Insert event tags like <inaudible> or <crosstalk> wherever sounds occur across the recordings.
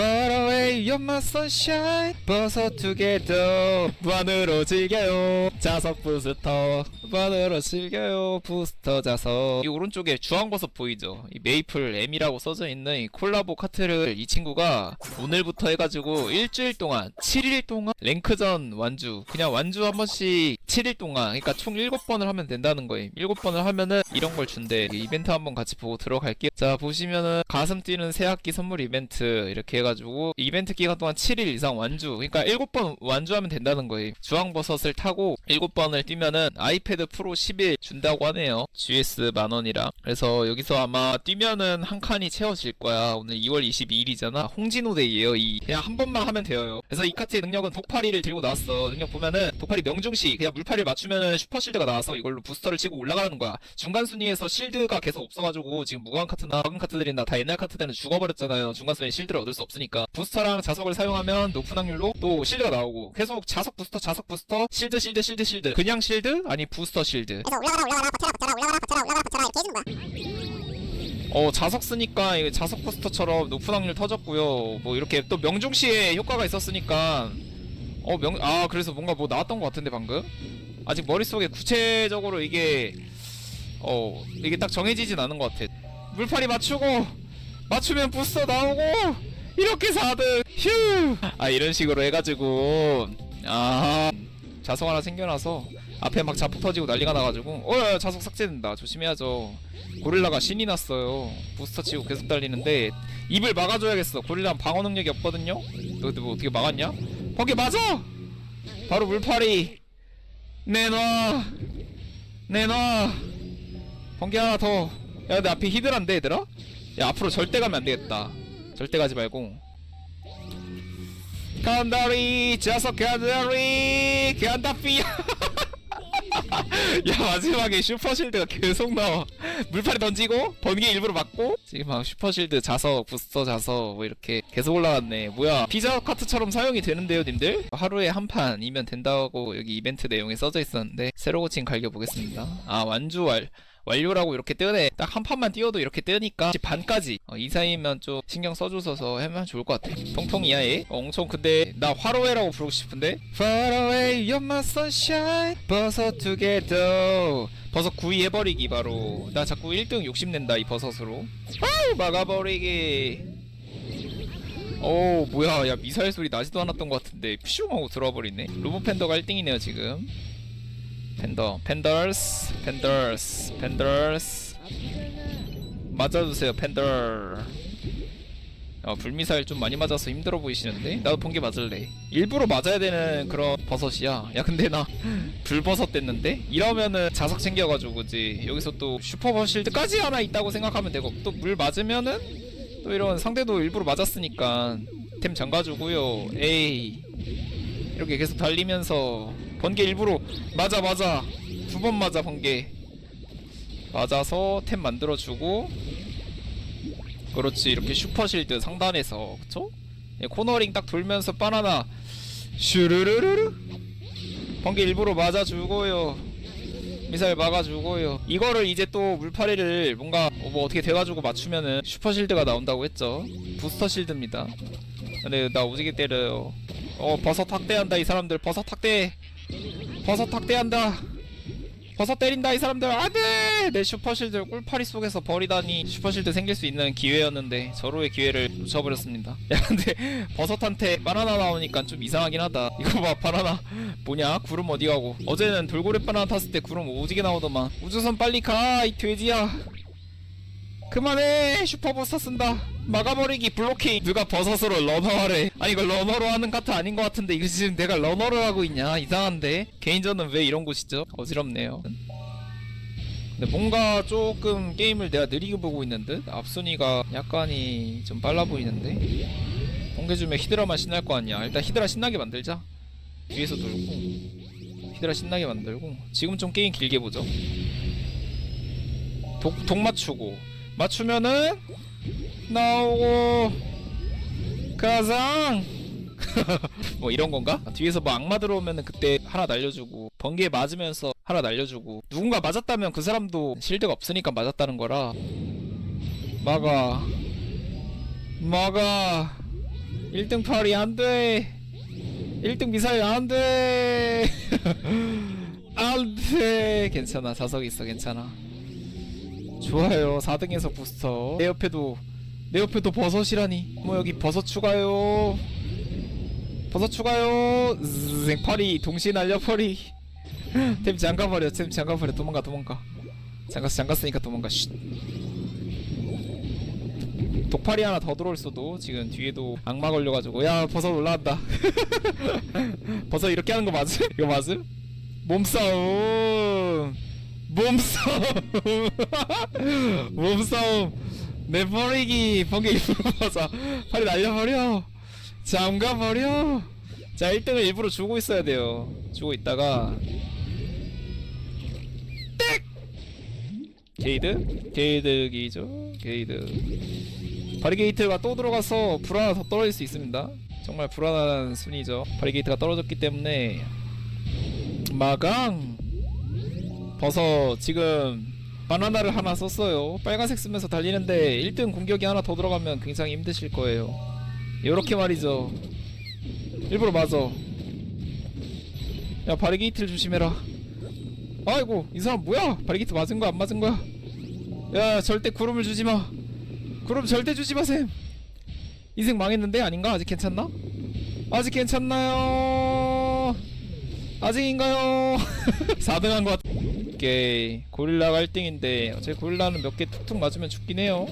Far away you're my sunshine. 벗어 together 무한으로 즐겨요. 자석 부스터 무한으로 즐겨요. 부스터 자석. 이 오른쪽에 주황 버섯 보이죠? 이 메이플 M이라고 써져 있는 이 콜라보 카트를 이 친구가 오늘부터 해가지고 일주일 동안 7일 동안 랭크전 완주 그냥 완주 한 번씩 7일 동안 그러니까 총 7번을 하면 된다는 거예요. 7번을 하면은 이런 걸 준대. 이 이벤트 한번 같이 보고 들어갈게요 자 보시면은 가슴 뛰는 새학기 선물 이벤트 이렇게 해가지고 이벤트 기간 동안 7일 이상 완주. 그러니까 7번 완주하면 된다는 거예요. 주황버섯을 타고 7번을 뛰면은 아이패드 프로 11 준다고 하네요. GS 만원이랑. 그래서 여기서 아마 뛰면은 한 칸이 채워질 거야. 오늘 2월 22일이잖아. 홍진호 데이에요 이. 그냥 한 번만 하면 돼요. 그래서 이 카트의 능력은 독파리를 들고 나왔어. 능력 보면은 독파리 명중시 그냥 물파리를 맞추면은 슈퍼 실드가 나와서 이걸로 부스터를 치고 올라가는 거야. 중간 순위에서 실드가 계속 없어가지고 지금 무관 카트나 적은 카트들이나 다 옛날 카트들은 죽어버렸잖아요. 중간 순위에 실드를 얻을 수 없으니까. 부스터랑 자석을 사용하면 높은 확률로 또 실드가 나오고. 계속 자석 부스터 자석 부스터 실드 실드 실드 실드. 그냥 실드? 아니 부스터 실드. 그래서 올라가라 올라가라 버텨라 버텨라 올라가라 버텨라 올라가라 버텨라 이렇게 해주는 거야. 어 자석 쓰니까 자석 부스터처럼 높은 확률 터졌고요. 뭐 이렇게 또 명중시에 효과가 있었으니까 어 명 아 그래서 뭔가 뭐 나왔던 것 같은데 방금? 아직 머릿속에 구체적으로 이게 어 이게 딱 정해지진 않은 것 같아. 물파리 맞추고 맞추면 부스터 나오고 이렇게 4등 휴 아 이런 식으로 해가지고 아 자석 하나 생겨나서 앞에 막 자폭 터지고 난리가 나가지고 어 자석 삭제된다. 조심해야죠. 고릴라가 신이 났어요. 부스터 치고 계속 달리는데 입을 막아줘야겠어. 고릴라는 방어 능력이 없거든요? 너 근데 뭐 어떻게 막았냐? 거기 맞아! 바로 물파리. 내놔. 내놔. 번개 하나 더 야 근데 앞에 히드란데 얘들아? 야 앞으로 절대 가면 안 되겠다. 절대 가지 말고. 간다리 자석 간다리 간다피 <laughs> 야야 마지막에 슈퍼실드가 계속 나와. 물파리 던지고 번개 일부러 맞고 지금 막 슈퍼실드 자석 부스터 자석 뭐 이렇게 계속 올라갔네. 뭐야 피자 카트처럼 사용이 되는데요 님들? 하루에 한 판이면 된다고 여기 이벤트 내용에 써져 있었는데 새로 고친 갈겨보겠습니다. 아 완주 완 완료라고 이렇게 뜨네. 딱 한 판만 띄워도 이렇게 뜨니까 반까지. 어, 이 사이면 좀 신경 써줘서 하면 좋을 것 같아 통통 이하에. 어, 엄청 근데 나 화로회라고 부르고 싶은데? Far away you're my sunshine. 버섯 together 버섯 구이 해버리기 바로. 나 자꾸 1등 욕심낸다 이 버섯으로. 아우 막아버리기. 오 뭐야. 야 미사일 소리 나지도 않았던 것 같은데. 퓨 하고 들어와 버리네. 로보 팬더가 1등이네요 지금 팬더 팬더스 팬더스 팬더스. 맞아주세요 팬더. 어, 불미사일 좀 많이 맞아서 힘들어 보이시는데? 나도 번개 맞을래. 일부러 맞아야 되는 그런 버섯이야. 야 근데 나 <laughs> 불버섯 됐는데? 이러면은 자석 챙겨가지고 그지. 여기서 또 슈퍼버 실드까지 하나 있다고 생각하면 되고 또 물 맞으면은 또 이런 상대도 일부러 맞았으니까 템 잠가주고요. 에이. 이렇게 계속 달리면서 번개 일부러 맞아 맞아. 두 번 맞아 번개. 맞아서 템 만들어주고. 그렇지 이렇게 슈퍼실드 상단에서. 그쵸? 예, 코너링 딱 돌면서 바나나. 슈르르르르. 번개 일부러 맞아주고요. 미사일 막아주고요. 이거를 이제 또 물파리를 뭔가 뭐 어떻게 돼가지고 맞추면은 슈퍼실드가 나온다고 했죠. 부스터 실드입니다. 근데 나 오지게 때려요. 어 버섯 학대한다 이 사람들. 버섯 학대 버섯 학대한다. 버섯 때린다 이 사람들. 안돼! 내 슈퍼실드 꿀파리 속에서 버리다니. 슈퍼실드 생길 수 있는 기회였는데 저로의 기회를 놓쳐버렸습니다. <laughs> 야 근데 버섯한테 바나나 나오니까 좀 이상하긴 하다. 이거 봐 바나나. 뭐냐? 구름 어디 가고? 어제는 돌고래 바나나 탔을 때 구름 오지게 나오더만. 우주선 빨리 가 이 돼지야. 그만해! 슈퍼버스터 쓴다 막아버리기 블로킹 누가 버섯으로 러너하래 아니 이거 러너로 하는 카트 아닌 것 같은데 이거 지금 내가 러너를 하고 있냐? 이상한데? 개인전은 왜 이런 곳이죠? 어지럽네요. 근데 뭔가 조금 게임을 내가 느리게 보고 있는 듯? 앞순위가 약간이 좀 빨라 보이는데? 공개주면 히드라만 신날 거 아니야. 일단 히드라 신나게 만들자. 뒤에서 돌고. 히드라 신나게 만들고. 지금 좀 게임 길게 보죠. 독, 독 맞추고 맞추면은 나오고 가상. <laughs> 뭐 이런 건가? 뒤에서 뭐 악마 들어오면은 그때 하나 날려주고 번개에 맞으면서 하나 날려주고 누군가 맞았다면 그 사람도 실드가 없으니까 맞았다는 거라. 막아. 막아. 1등 팔이 안돼. 1등 미사일 안돼. <laughs> 안돼. 괜찮아. 자석 있어. 괜찮아 좋아요. 4등에서 부스터. 내 옆에도 내 옆에도 버섯이라니. 뭐 여기 버섯 추가요. 버섯 추가요. zzz, 파리 동시에 날려 파리. <laughs> 템 잠가버려 템 잠가버려. 도망가 도망가. 잠갔어 잠갔으니까 도망가. 쉿. 독파리 하나 더 들어올 수도. 지금 뒤에도 악마 걸려가지고. 야 버섯 올라간다. <laughs> 버섯 이렇게 하는 거 맞음? 이거 맞음? 몸싸움 몸싸움. <laughs> 몸싸움. 내버리기 번개 일부러 맞아 팔이 날려버려. 잠가버려. 자 1등을 일부러 주고 있어야 돼요. 주고 있다가. 땡! 게이드? 게이드기죠. 게이드. 바리게이트가 또 들어가서 불 하나 더 떨어질 수 있습니다. 정말 불안한 순위죠. 바리게이트가 떨어졌기 때문에 마강 버섯 지금 바나나를 하나 썼어요. 빨간색 쓰면서 달리는데 1등 공격이 하나 더 들어가면 굉장히 힘드실 거예요. 요렇게 말이죠. 일부러 맞아. 야 바리게이트를 조심해라. 아이고 이 사람 뭐야? 바리게이트 맞은 거야 안 맞은 거야? 야 절대 구름을 주지 마. 구름 절대 주지마 쌤. 인생 망했는데 아닌가? 아직 괜찮나? 아직 괜찮나요? 아직인가요? <laughs> 4등 한 것 같... 오케이 고릴라가 1등인데 어차피 고릴라는 몇 개 툭툭 맞으면 죽긴 해요.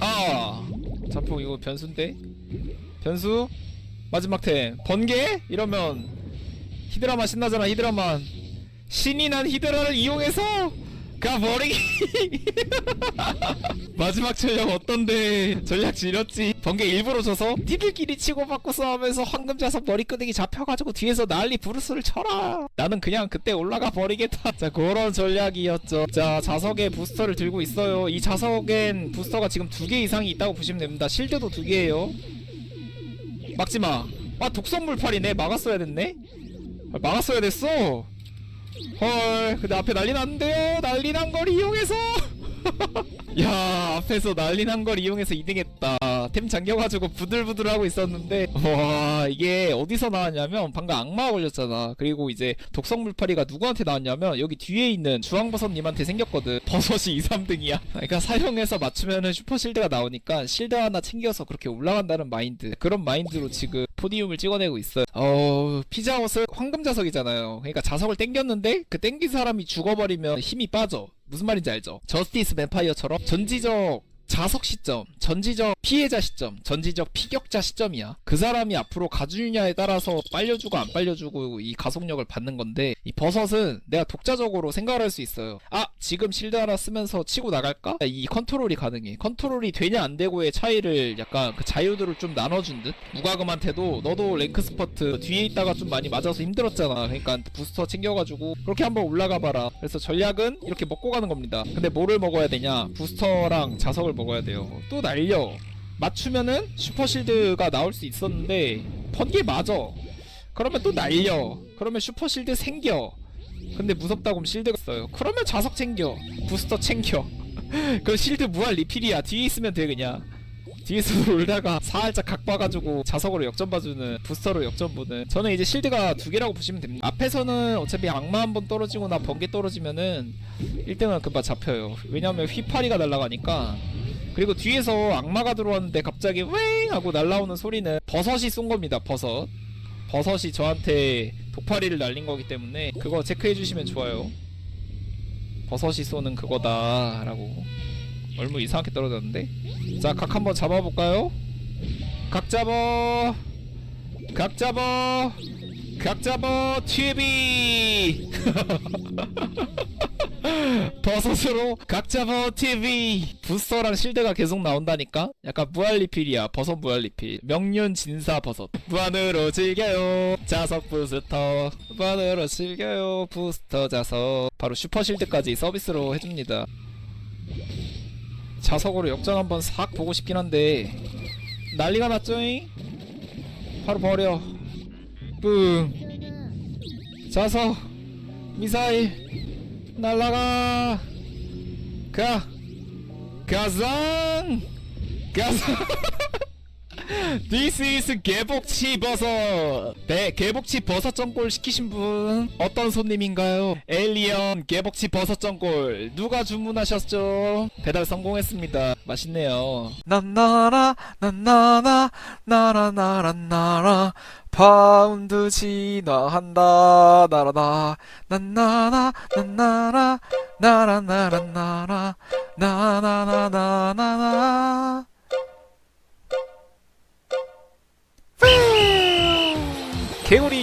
아! 자폭 이거 변수인데? 변수? 마지막 템. 번개? 이러면 히드라만 신나잖아 히드라만 신이 난 히드라를 이용해서 가버리기 <laughs> 마지막 전략 어떤데 전략 지렸지? 번개 일부러 줘서 니들끼리 치고받고 싸우면서 황금자석 머리끄댕이 잡혀가지고 뒤에서 난리 부르스를 쳐라. 나는 그냥 그때 올라가 버리겠다. 자 그런 전략이었죠. 자 자석에 부스터를 들고 있어요. 이 자석엔 부스터가 지금 두 개 이상이 있다고 보시면 됩니다. 실드도 두 개예요. 막지마. 아 독성물팔이네. 막았어야 됐네. 아, 막았어야 됐어 헐 근데 앞에 난리 났는데요. 난리 난 걸 이용해서 <laughs> 야 앞에서 난리 난 걸 이용해서 2등했다. 템 잠겨가지고 부들부들 하고 있었는데. 와 이게 어디서 나왔냐면 방금 악마가 걸렸잖아. 그리고 이제 독성 물파리가 누구한테 나왔냐면 여기 뒤에 있는 주황버섯님한테 생겼거든. 버섯이 2, 3등이야. <laughs> 그러니까 사용해서 맞추면은 슈퍼실드가 나오니까 실드 하나 챙겨서 그렇게 올라간다는 마인드. 그런 마인드로 지금 포디움을 찍어내고 있어요. 어 피자헛은 황금 자석이잖아요. 그러니까 자석을 땡겼는데 그 땡긴 사람이 죽어버리면 힘이 빠져 무슨 말인지 알죠? 저스티스 뱀파이어처럼 전지적 자석 시점, 전지적 피해자 시점, 전지적 피격자 시점이야. 그 사람이 앞으로 가주느냐에 따라서 빨려주고 안 빨려주고 이 가속력을 받는 건데 이 버섯은 내가 독자적으로 생각을 할 수 있어요. 아 지금 실드 하나 쓰면서 치고 나갈까? 이 컨트롤이 가능해. 컨트롤이 되냐 안 되고의 차이를 약간 그 자유도를 좀 나눠준 듯. 무과금한테도 너도 랭크 스퍼트 뒤에 있다가 좀 많이 맞아서 힘들었잖아. 그러니까 부스터 챙겨가지고 그렇게 한번 올라가봐라. 그래서 전략은 이렇게 먹고 가는 겁니다. 근데 뭐를 먹어야 되냐? 부스터랑 자석을 먹어야 돼요. 또 날려. 맞추면은 슈퍼실드가 나올 수 있었는데 번개 맞아. 그러면 또 날려. 그러면 슈퍼실드 생겨. 근데 무섭다고 하면 실드가 있어요. 그러면 자석 챙겨. 부스터 챙겨. <laughs> 그 실드 무한 리필이야. 뒤에 있으면 돼 그냥. 뒤에서 <laughs> 놀다가 살짝 각 봐가지고 자석으로 역전 봐주는 부스터로 역전 보는 저는 이제 실드가 두 개라고 보시면 됩니다 앞에서는 어차피 악마 한 번 떨어지거나 번개 떨어지면은 1등은 금방 잡혀요 왜냐면 휘파리가 날아가니까 그리고 뒤에서 악마가 들어왔는데 갑자기 웽 하고 날라오는 소리는 버섯이 쏜 겁니다 버섯. 버섯이 저한테 독파리를 날린 거기 때문에 그거 체크해 주시면 좋아요. 버섯이 쏘는 그거다 라고. 얼마 이상하게 떨어졌는데. 자 각 한번 잡아 볼까요? 각 잡어! 각 잡어! 각 잡어 TV <laughs> 버섯으로 각 잡어 TV 부스터랑 실드가 계속 나온다니까? 약간 무한리필이야 버섯 무한리필. 명륜 진사 버섯. 무한으로 즐겨요 자석 부스터. 무한으로 즐겨요 부스터 자석. 바로 슈퍼 실드까지 서비스로 해줍니다. 자석으로 역전 한번 싹 보고 싶긴 한데. 난리가 났죠잉? 바로 버려. 뿡 자석 미사일 날라가. 가. 가상. 가상 This is 개복치 버섯. 네, 개복치 버섯 전골 시키신 분 어떤 손님인가요? 에일리언 개복치 버섯 전골 누가 주문하셨죠? 배달 성공했습니다. 맛있네요. 난나라 난나나 나라 나라 파운드 진화한다 나라나 난나나 난나라 나라 나라 나라 나나나나 개구리